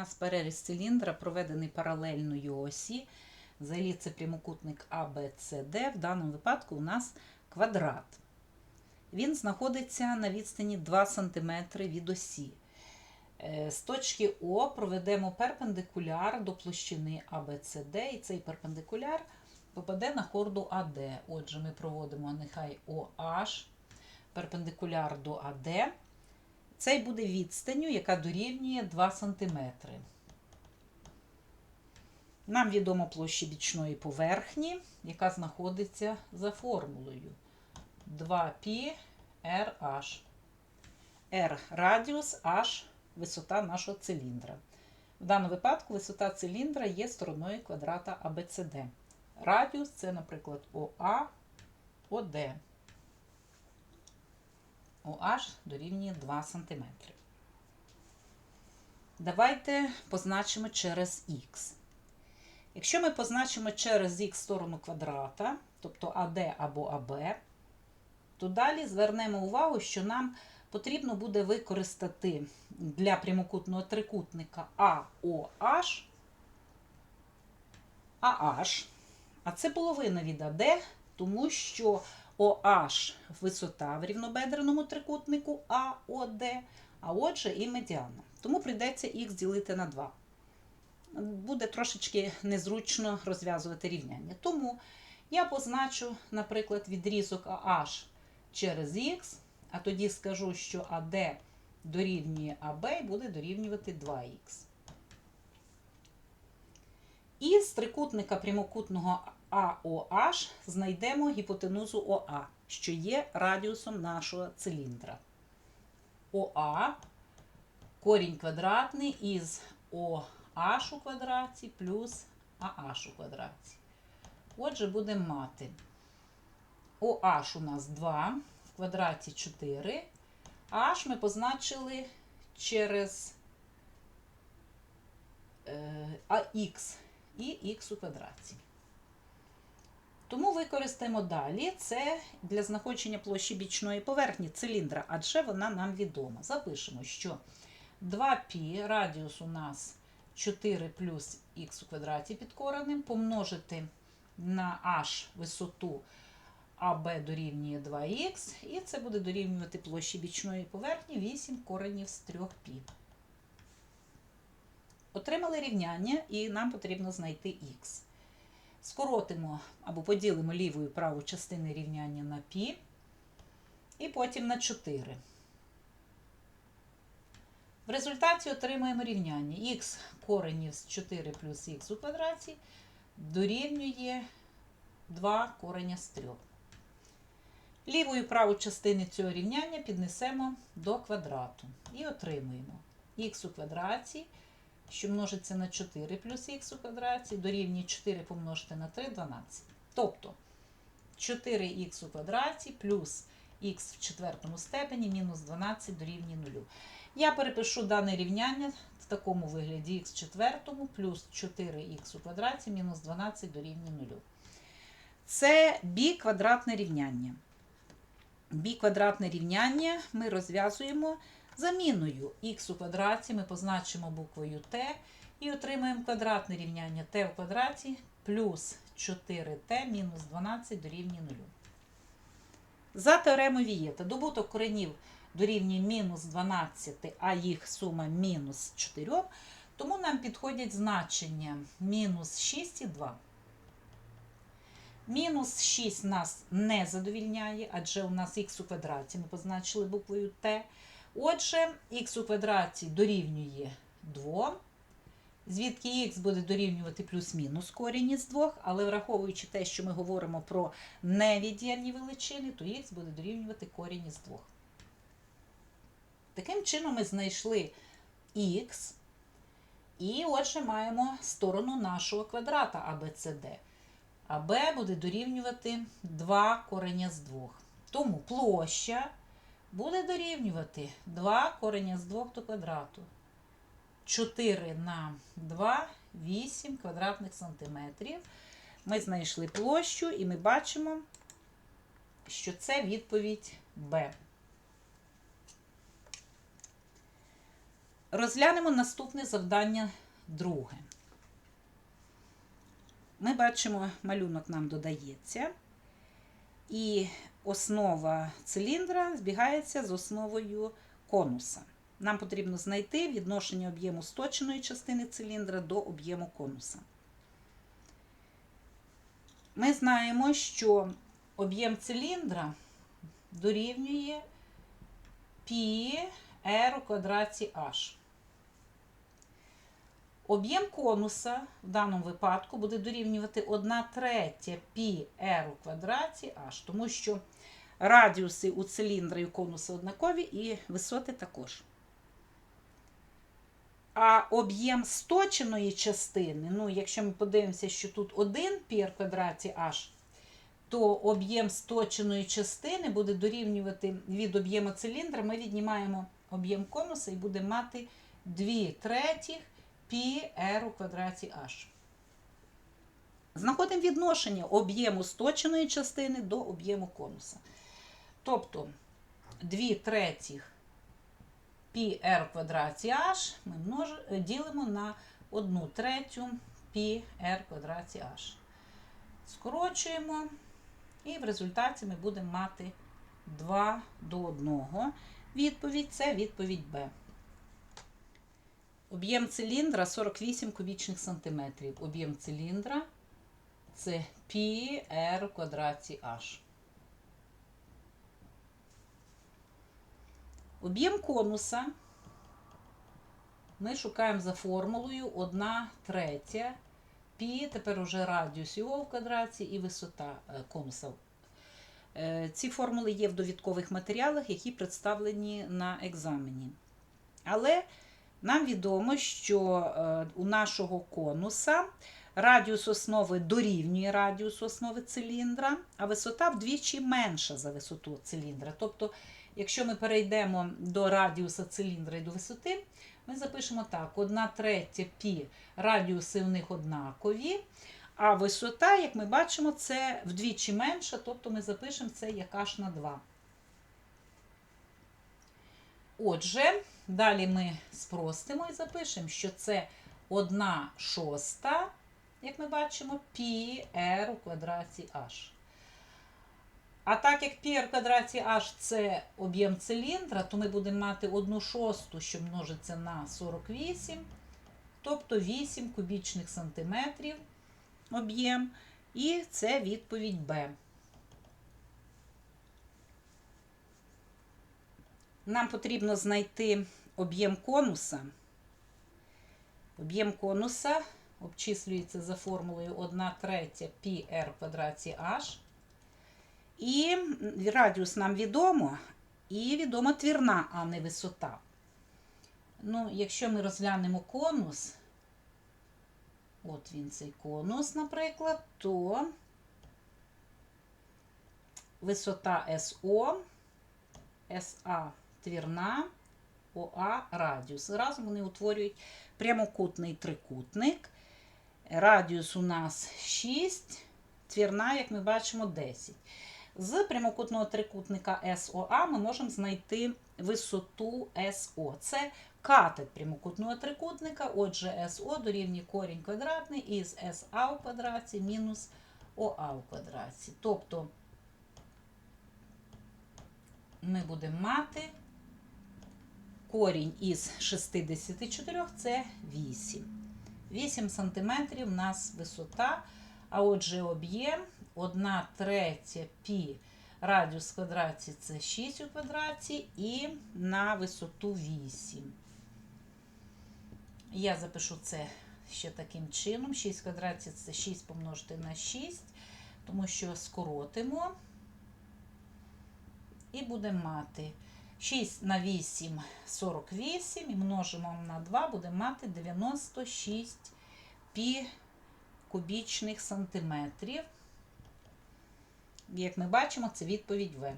нас переріз циліндра проведений паралельною осі. Взагалі це прямокутник ABCD. В даному випадку у нас квадрат. Він знаходиться на відстані 2 см від осі. Е, З точки О проведемо перпендикуляр до площини ABCD, і цей перпендикуляр попаде на хорду АД. Отже, ми проводимо нехай OH, перпендикуляр до АД. Цей буде відстанню, яка дорівнює 2 см. Нам відомо площа бічної поверхні, яка знаходиться за формулою 2π RH. R радіус, H висота нашого циліндра. В даному випадку висота циліндра є стороною квадрата ABCD. Радіус це, наприклад, ОА, ОД. OH дорівнює 2 см. Давайте позначимо через х. Якщо ми позначимо через х сторону квадрата, тобто АД або АБ, то далі звернемо увагу, що нам потрібно буде використати для прямокутного трикутника AOH AH. А це половина від АД, тому що OH висота в рівнобедреному трикутнику АОД, а отже і медіана. Тому прийдеться х ділити на 2. Буде трошечки незручно розв'язувати рівняння. Тому я позначу, наприклад, відрізок AH через х, а тоді скажу, що АД дорівнює АБ і буде дорівнювати 2х. І з трикутника прямокутного AOH знайдемо гіпотенузу ОА, що є радіусом нашого циліндра. ОА корінь квадратний із OH у квадраті плюс AH у квадраті. Отже, будемо мати OH у нас 2, в квадраті 4, а H ми позначили через е, AX і х у квадраті. Тому використаємо далі це для знаходження площі бічної поверхні циліндра, адже вона нам відома. Запишемо, що 2π радіус у нас 4 плюс х у квадраті під коренем, помножити на h висоту АБ дорівнює 2х, і це буде дорівнювати площі бічної поверхні 8 коренів з 3π. Отримали рівняння, і нам потрібно знайти х. Скоротимо або поділимо ліву і праву частини рівняння на π, і потім на 4. В результаті отримаємо рівняння х коренів з 4 плюс х у квадраті дорівнює 2 кореня з 3. Ліву і праву частини цього рівняння піднесемо до квадрату і отримуємо х у квадраті що множиться на 4 плюс х у квадраті, дорівнює 4 помножити на 3 12. Тобто 4х у квадраті плюс х в четвертому степені мінус 12 дорівнює 0. Я перепишу дане рівняння в такому вигляді х в четвертому плюс 4х у квадраті мінус 12 дорівнює 0. Це бі квадратне рівняння. Бі квадратне рівняння ми розв'язуємо заміною х у квадраті ми позначимо буквою t і отримаємо квадратне рівняння t у квадраті плюс 4t мінус 12 дорівнює 0. За теоремою Вієта добуток коренів дорівнює мінус 12, а їх сума мінус 4, тому нам підходять значення мінус 6 і 2. Мінус 6 нас не задовільняє, адже у нас х у квадраті ми позначили буквою t. Отже, х у квадраті дорівнює 2, звідки х буде дорівнювати плюс-мінус корінь із 2, але враховуючи те, що ми говоримо про невід'ємні величини, то х буде дорівнювати корінь із 2. Таким чином ми знайшли х, і отже маємо сторону нашого квадрата ABCD. АБ буде дорівнювати 2 корення з 2. Тому площа буде дорівнювати 2 корення з 2 до квадрату. 4 на 2, 8 квадратних сантиметрів. Ми знайшли площу і ми бачимо, що це відповідь Б. Розглянемо наступне завдання друге. Ми бачимо, малюнок нам додається, і основа циліндра збігається з основою конуса. Нам потрібно знайти відношення об'єму сточеної частини циліндра до об'єму конуса. Ми знаємо, що об'єм циліндра дорівнює π r у квадраті h. Об'єм конуса в даному випадку буде дорівнювати 1 третя π r у квадраті h, тому що радіуси у циліндра і конуса однакові і висоти також. А об'єм сточеної частини, ну, якщо ми подивимося, що тут 1 π в квадраті h, то об'єм сточеної частини буде дорівнювати від об'єму циліндра. Ми віднімаємо об'єм конуса і будемо мати 2 третіх π r у квадраті h. Знаходимо відношення об'єму сточеної частини до об'єму конуса. Тобто 2 третіх πr в квадраті h ми множ... ділимо на 1 третю πr в квадраті h. Скорочуємо, і в результаті ми будемо мати 2 до 1. Відповідь це відповідь Б. Об'єм циліндра 48 кубічних сантиметрів. Об'єм циліндра це πr в квадраті h. Об'єм конуса ми шукаємо за формулою 1 третя пі, тепер уже радіус його в квадраті і висота е, конуса. Е, Ці формули є в довідкових матеріалах, які представлені на екзамені. Але нам відомо, що е, у нашого конуса радіус основи дорівнює радіусу основи циліндра, а висота вдвічі менша за висоту циліндра. Тобто, якщо ми перейдемо до радіуса циліндра і до висоти, ми запишемо так: 1 третя пі радіуси у них однакові, а висота, як ми бачимо, це вдвічі менша, тобто ми запишемо це як аж на 2. Отже, далі ми спростимо і запишемо, що це 1 шоста, як ми бачимо, пі r у квадраті h. А так як πr в квадраті h це об'єм циліндра, то ми будемо мати 1 шосту, що множиться на 48, тобто 8 кубічних сантиметрів об'єм. І це відповідь Б. Нам потрібно знайти об'єм конуса. Об'єм конуса обчислюється за формулою 1 третя πr квадраті h. І радіус нам відомо, і відома твірна, а не висота. Ну, якщо ми розглянемо конус, от він цей конус, наприклад, то висота СО, СА твірна, ОА радіус. Разом вони утворюють прямокутний трикутник. Радіус у нас 6, твірна, як ми бачимо, 10. З прямокутного трикутника СОА ми можемо знайти висоту СО. Це катет прямокутного трикутника, отже, СО дорівнює корінь квадратний із СА у квадраті мінус ОА у квадраті. Тобто ми будемо мати корінь із 64 це 8. 8 см у нас висота, а отже, об'єм 1 третя пі радіус в квадраті це 6 у квадраті і на висоту 8. Я запишу це ще таким чином. 6 в квадраті це 6 помножити на 6, тому що скоротимо і будемо мати 6 на 8 48 і множимо на 2, будемо мати 96 пі кубічних сантиметрів. Як ми бачимо, це відповідь В.